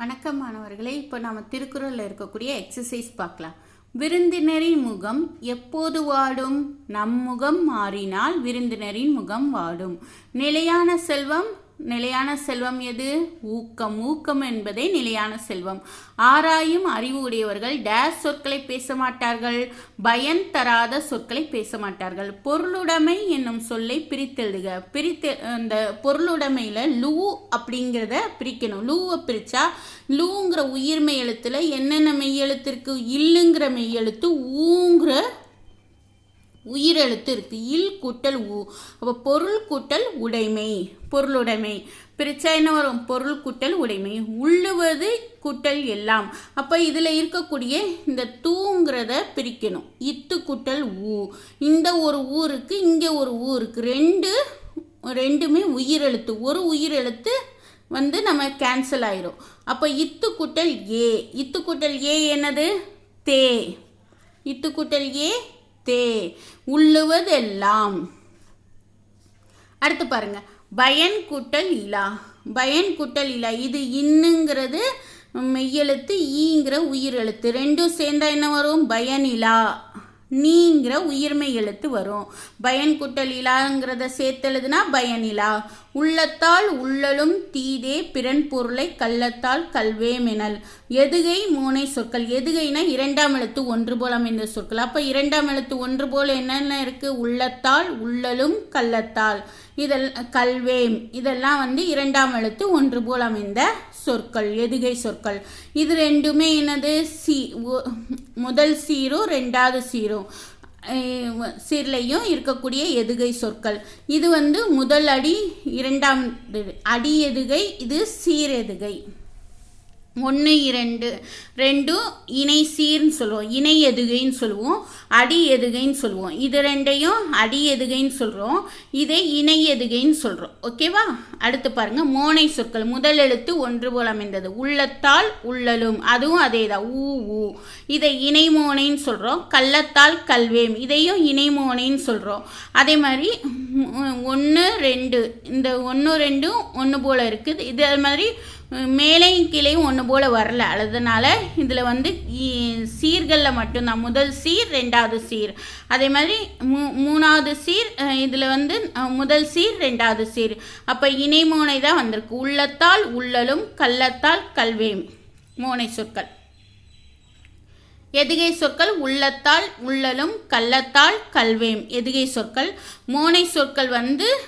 வணக்கம் மாணவர்களே இப்போ நாம் திருக்குறளில் இருக்கக்கூடிய எக்ஸசைஸ் பார்க்கலாம். விருந்தினரின் முகம் எப்போது வாடும்? நம் முகம் மாறினால் விருந்தினரின் முகம் வாடும். நிலையான செல்வம் நிலையான செல்வம் எது? ஊக்கம். ஊக்கம் என்பதே நிலையான செல்வம். ஆராயும் அறிவு உடையவர்கள் டேஸ் சொற்களை பேச மாட்டார்கள். பயன் தராத சொற்களை பேச மாட்டார்கள். பொருளுடைமை என்னும் சொல்லை பிரித்தெழுதுக. பிரித்து அந்த பொருளுடைமையில் லூ அப்படிங்கிறத பிரிக்கணும். லூவை பிரித்தா லூங்கிற உயிர்மெய் எழுத்தில் என்னென்ன மெய்யெழுத்திற்கு இருக்கு இல்லுங்கிற மெய்யெழுத்து ஊங்கிற உயிரெழுத்து இருக்குது இல் கூட்டல் உ. அப்போ பொருள் கூட்டல் உடைமை. பொருளுடைமை பிரிச்சா என்ன வரும்? பொருள் கூட்டல் உடைமை. உள்ளுவது கூட்டல் எல்லாம். அப்போ இதில் இருக்கக்கூடிய இந்த தூங்கிறத பிரிக்கணும். இத்து கூட்டல் ஊ இந்த ஒரு ஊருக்கு இங்கே ஒரு ஊருக்கு ரெண்டு ரெண்டுமே உயிரெழுத்து. ஒரு உயிரெழுத்து வந்து நம்ம கேன்சல் ஆயிரும். அப்போ இத்து கூட்டல் ஏ. இத்து கூட்டல் ஏ என்னது? தே. இத்து கூட்டல் ஏ தே உள்ளுவதெல்லாம். அடுத்து பாருங்க. பயன் கூட்டல் இலா. பயன் கூட்டல் இலா. இது இன்னுங்கிறது மெய்யெழுத்து ஈங்கிற உயிரெழுத்து. ரெண்டும் சேர்ந்தா என்ன வரும்? பயனிலா நீங்கிற உயிர்மை எழுத்து வரும். பயன் குட்டல் இலாங்கிறத சேர்த்தெழுதுனா பயனிலா உள்ளத்தால் உள்ளலும் தீதே பிறன் பொருளை கள்ளத்தால் கல்வே மெனல். எதுகை மூனை சொற்கள். எதுகைனா இரண்டாம் எழுத்து ஒன்று போல் அமைந்த சொற்கள். அப்போ இரண்டாம் எழுத்து ஒன்று போல் என்னென்ன இருக்கு? உள்ளத்தால் உள்ளலும் கள்ளத்தால். இதெல் கல்வேம் இதெல்லாம் வந்து இரண்டாம் எழுத்து ஒன்று போல் அமைந்த சொற்கள் எதுகை சொற்கள். இது ரெண்டுமே என்னது? சி முதல் சீரும் ரெண்டாவது சீரும் சீர்லையும் இருக்கக்கூடிய எதுகை சொற்கள். இது வந்து முதல் அடி இரண்டாம் அடி எதுகை இது சீர் எதுகை. ஒன்று இரண்டு. ரெண்டும் இணை சீர்னு சொல்லுவோம். இணை எதுகைன்னு சொல்லுவோம். அடி எதுகைன்னு சொல்லுவோம். இது ரெண்டையும் அடி எதுகைன்னு சொல்கிறோம் இதை இணை எதுகைன்னு சொல்கிறோம் ஓகேவா அடுத்து பாருங்கள் மோனை சொற்கள். முதல் எழுத்து ஒன்று போல் அமைந்தது. உள்ளத்தால் உள்ளலும். அதுவும் அதே தான் ஊ ஊ. இதை இணை மோனைன்னு சொல்கிறோம் கள்ளத்தால் கல்வேம். இதையும் இணை மோனைன்னு சொல்கிறோம் அதே மாதிரி ஒன்று ரெண்டு. இந்த ஒன்று ரெண்டும் ஒன்று போல் இருக்குது. இதே அது மாதிரி மேலையும் கீழையும் ஒன்று போல் வரல. அதனால் இதில் வந்து இ- சீர்களில் மட்டும்தான். முதல் சீர் ரெண்டாவது சீர். அதே மாதிரி மூ மூணாவது சீர் இதில் வந்து முதல் சீர் ரெண்டாவது சீர். அப்போ இணை மோனை தான் வந்திருக்கு. உள்ளத்தால் உள்ளலும் கள்ளத்தால் கல்வேம். மோனை சொற்கள். எதுகை சொற்கள் உள்ளத்தால் உள்ளலும் கள்ளத்தால் கல்வேம். எதுகை சொற்கள். மோனை சொற்கள் வந்து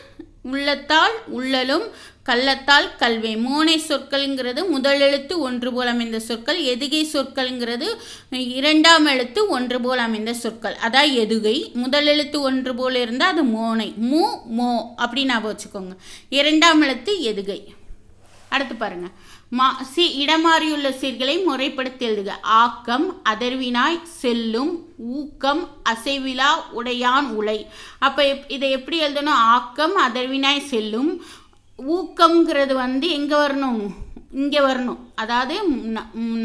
உள்ளத்தால் உள்ளலும் கள்ளத்தால் கல்வே. மோனை சொற்கள்ங்கிறது முதல் எழுத்து ஒன்று போல் அமைந்த சொற்கள். எதுகை சொற்கள்ங்கிறது இரண்டாம் எழுத்து ஒன்று போல் அமைந்த சொற்கள். அதான் எதுகை. முதல் எழுத்து ஒன்று போல் இருந்தால் அது மோனை. மூ மோ அப்படின்னு ஞாபகம் வச்சுக்கோங்க. இரண்டாம் எழுத்து எதுகை. அடுத்து பாருங்கள் மா சி இடமாறியுள்ள சீர்களை முறைப்படுத்தி எழுதுக ஆக்கம் அதர்வினாய் செல்லும் ஊக்கம் அசைவிலா உடையான் உலை. அப்போ இதை எப்படி எழுதணும்? ஆக்கம் அதர்வினாய் செல்லும் ஊக்கம்ங்கிறது வந்து எங்கே வரணும்? இங்கே வரணும். அதாவது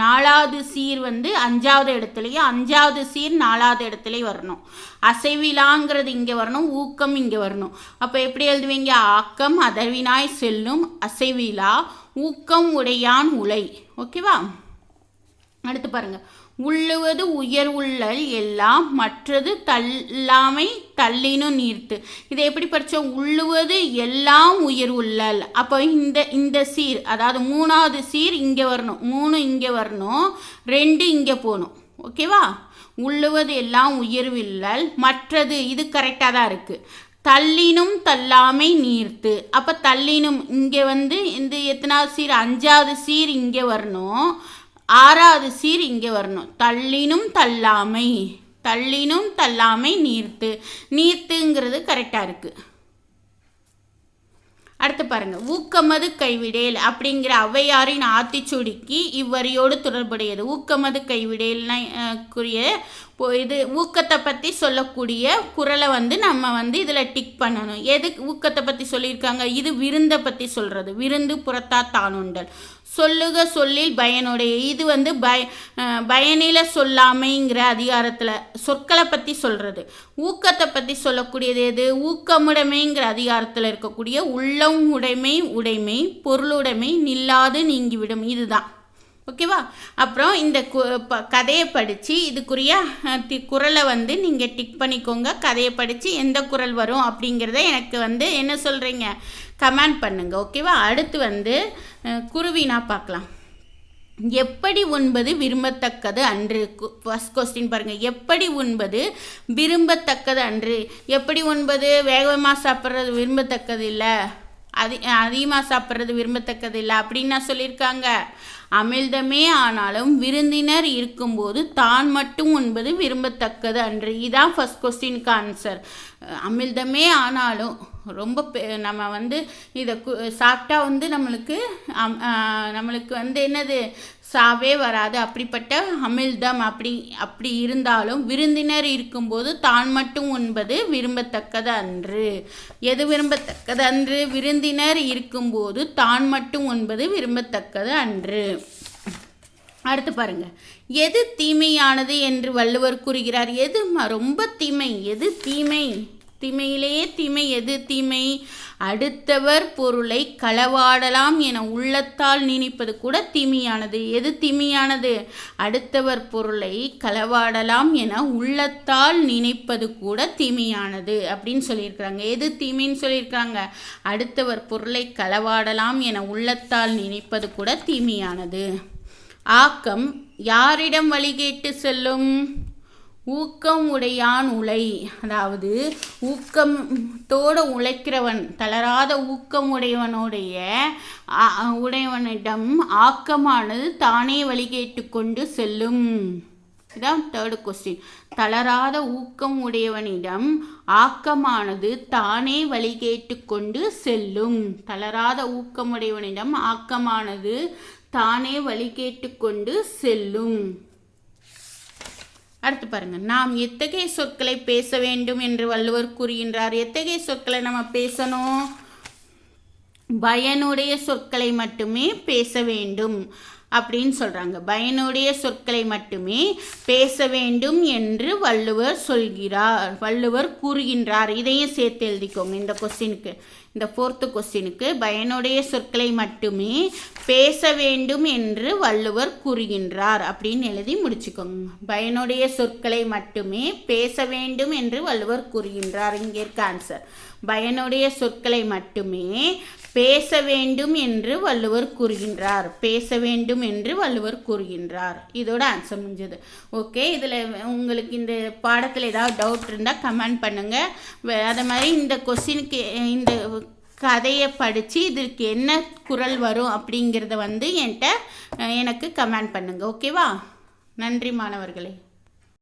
நாலாவது சீர் வந்து அஞ்சாவது இடத்துலையும் அஞ்சாவது சீர் நாலாவது இடத்துலையும் வரணும். அசைவிலாங்கிறது இங்கே வரணும் ஊக்கம் இங்கே வரணும். அப்போ எப்படி எழுதுவீங்க? ஆக்கம் அதர்வினாய் செல்லும் அசைவிலா ஊக்கம் உடையான் உலை. ஓகேவா? அடுத்து பாருங்க. உள்ளுவது உயர் உள்ளல் எல்லாம் மற்றது தள்ளாமை தள்ளினும் நீர்த்து. இதை எப்படி படித்தோம் உள்ளுவது எல்லாம் உயர் உள்ளல். அப்போ இந்த இந்த சீர் அதாவது மூணாவது சீர் இங்கே வரணும். மூணு இங்கே வரணும். ரெண்டு இங்கே போகணும். ஓகேவா உள்ளுவது எல்லாம் உயர்வில்லல் மற்றது இது கரெக்டாக தான் இருக்குது தள்ளினும் தள்ளாமை நீர்த்து. அப்போ தள்ளினும் இங்கே வந்து இந்த எத்தனாவது சீர்? அஞ்சாவது சீர் இங்கே வரணும். ஆறாவது சீர் இங்கே வரணும். தள்ளினும் தள்ளாமை தள்ளினும் தள்ளாமை நீர்த்து. நீர்த்துங்கிறது கரெக்டாக இருக்குது அடுத்து பாருங்க. ஊக்கமது கைவிடேல் அப்படிங்கிற ஔவையாரின் ஆத்திச்சுடிக்கு இவ்வரியோடு தொடர்புடையது. ஊக்கமது கைவிடேல்னா அஹ், இது ஊக்கத்தை பற்றி சொல்லக்கூடிய குரலை வந்து நம்ம வந்து இதில் டிக் பண்ணணும். எது ஊக்கத்தை பற்றி சொல்லியிருக்காங்க? இது விருந்தை பற்றி சொல்கிறது விருந்து புறத்தா தானுண்டல். சொல்லுக சொல்லில் பயனுடைய. இது வந்து பய பயனில சொல்லாமைங்கிற அதிகாரத்தில் சொற்களை பற்றி சொல்கிறது ஊக்கத்தை பற்றி சொல்லக்கூடியது எது? ஊக்கமுடைமைங்கிற அதிகாரத்தில் இருக்கக்கூடிய உள்ளம் உடைமை உடைமை பொருளுடைமை நில்லாது நீங்கிவிடும். இதுதான். ஓகேவா? அப்புறம் இந்த கு- ப- கதையை படித்து இதுக்குரிய தி- குரலை வந்து நீங்கள் டிக் பண்ணிக்கோங்க. கதையை படித்து எந்த குரல் வரும் அப்படிங்கிறத எனக்கு வந்து என்ன சொல்கிறீங்க கமெண்ட் பண்ணுங்கள் ஓகேவா? அடுத்து வந்து குருவினா பார்க்கலாம். எப்படி உண்பது விரும்பத்தக்கது அன்று? ஃபஸ்ட் கொஸ்டின் பாருங்கள் எப்படி உண்பது விரும்பத்தக்கது அன்று? எப்படி உண்பது? வேகமாக சாப்பிட்றது விரும்பத்தக்கது இல்லை? அதி அதிகமாக சாப்பிட்றது விரும்பத்தக்கது இல்லை? அப்படின்னு நான் சொல்லியிருக்காங்க. அமிழ்தமே ஆனாலும் விருந்தினர் இருக்கும்போது தான் மட்டும் உண்பது விரும்பத்தக்கது அன்று. இதான் ஃபஸ்ட் கொஸ்டினுக்கு ஆன்சர் அமிழ்தமே ஆனாலும் ரொம்ப பெ- நம்ம வந்து இதை கு- சாப்பிட்டா வந்து நம்மளுக்கு அம்- நம்மளுக்கு வந்து என்னது சாவே வராது. அப்படிப்பட்ட அமிழ்தம் அப்படி அப்படி இருந்தாலும் விருந்தினர் இருக்கும்போது தான் மட்டும் உண்பது விரும்பத்தக்கது அன்று. எது விரும்பத்தக்கது அன்று? விருந்தினர் இருக்கும்போது தான் மட்டும் உண்பது விரும்பத்தக்கது அன்று. அடுத்து பாருங்க. எது தீமையானது என்று வள்ளுவர் கூறுகிறார். எது ம- ரொம்ப தீமை? எது தீமை? திமையிலே திமை எது திமை? அடுத்தவர் பொருளை களவாடலாம் என உள்ளத்தால் நினைப்பது கூட திமியானது. எது திமியானது? அடுத்தவர் பொருளை களவாடலாம் என உள்ளத்தால் நினைப்பது கூட திமியானது அப்படின்னு சொல்லியிருக்கிறாங்க. எது திமின்னு சொல்லியிருக்கிறாங்க? அடுத்தவர் பொருளை களவாடலாம் என உள்ளத்தால் நினைப்பது கூட திமியானது. ஆக்கம் யாரிடம் வழிகேட்டு செல்லும்? ஊக்கம் உடையான் உலை. அதாவது ஊக்கத்தோடு உழைக்கிறவன் தளராத ஊக்கம் உடையவனுடைய உடையவனிடம் ஆக்கமானது தானே வழிகேட்டு கொண்டு செல்லும். இதான் தேர்டு கொஸ்டின் தளராத ஊக்கம் உடையவனிடம் ஆக்கமானது தானே வழிகேட்டு கொண்டு செல்லும். தளராத ஊக்கமுடையவனிடம் ஆக்கமானது தானே வழிகேட்டு கொண்டு செல்லும். அடுத்து பாருங்க. நாம் எத்தகைய சொற்களை பேச வேண்டும் என்று வள்ளுவர் கூறுகின்றார். எத்தகைய சொற்களை நம்ம பேசணும்? பயனுடைய சொற்களை மட்டுமே பேச வேண்டும் அப்படின்னு சொல்கிறாங்க பயனுடைய சொற்களை மட்டுமே பேச வேண்டும் என்று வள்ளுவர் சொல்கிறார். வள்ளுவர் கூறுகின்றார். இதையும் சேர்த்து எழுதிக்கோங்க இந்த கொஸ்டினுக்கு இந்த ஃபோர்த்து கொஸ்டினுக்கு பயனுடைய சொற்களை மட்டுமே பேச வேண்டும் என்று வள்ளுவர் கூறுகின்றார் அப்படின்னு எழுதி முடிச்சுக்கோங்க. பயனுடைய சொற்களை மட்டுமே பேச வேண்டும் என்று வள்ளுவர் கூறுகின்றார். இங்கே இருக்க ஆன்சர் பயனுடைய சொற்களை மட்டுமே பேச வேண்டும் என்று வள்ளுவர் கூறுகின்றார். பேச வேண்டும் என்று வள்ளுவர் கூறுகின்றார். இதோட ஆன்சர் முடிஞ்சது. ஓகே இதில் உங்களுக்கு இந்த பாடத்தில் ஏதாவது டவுட் இருந்தால் கமெண்ட் பண்ணுங்கள் அதே மாதிரி இந்த கொஸ்டினுக்கு இந்த கதையை படித்து இதற்கு என்ன குரல் வரும் அப்படிங்கிறத வந்து என்கிட்ட எனக்கு கமெண்ட் பண்ணுங்கள் ஓகேவா நன்றி மாணவர்களே.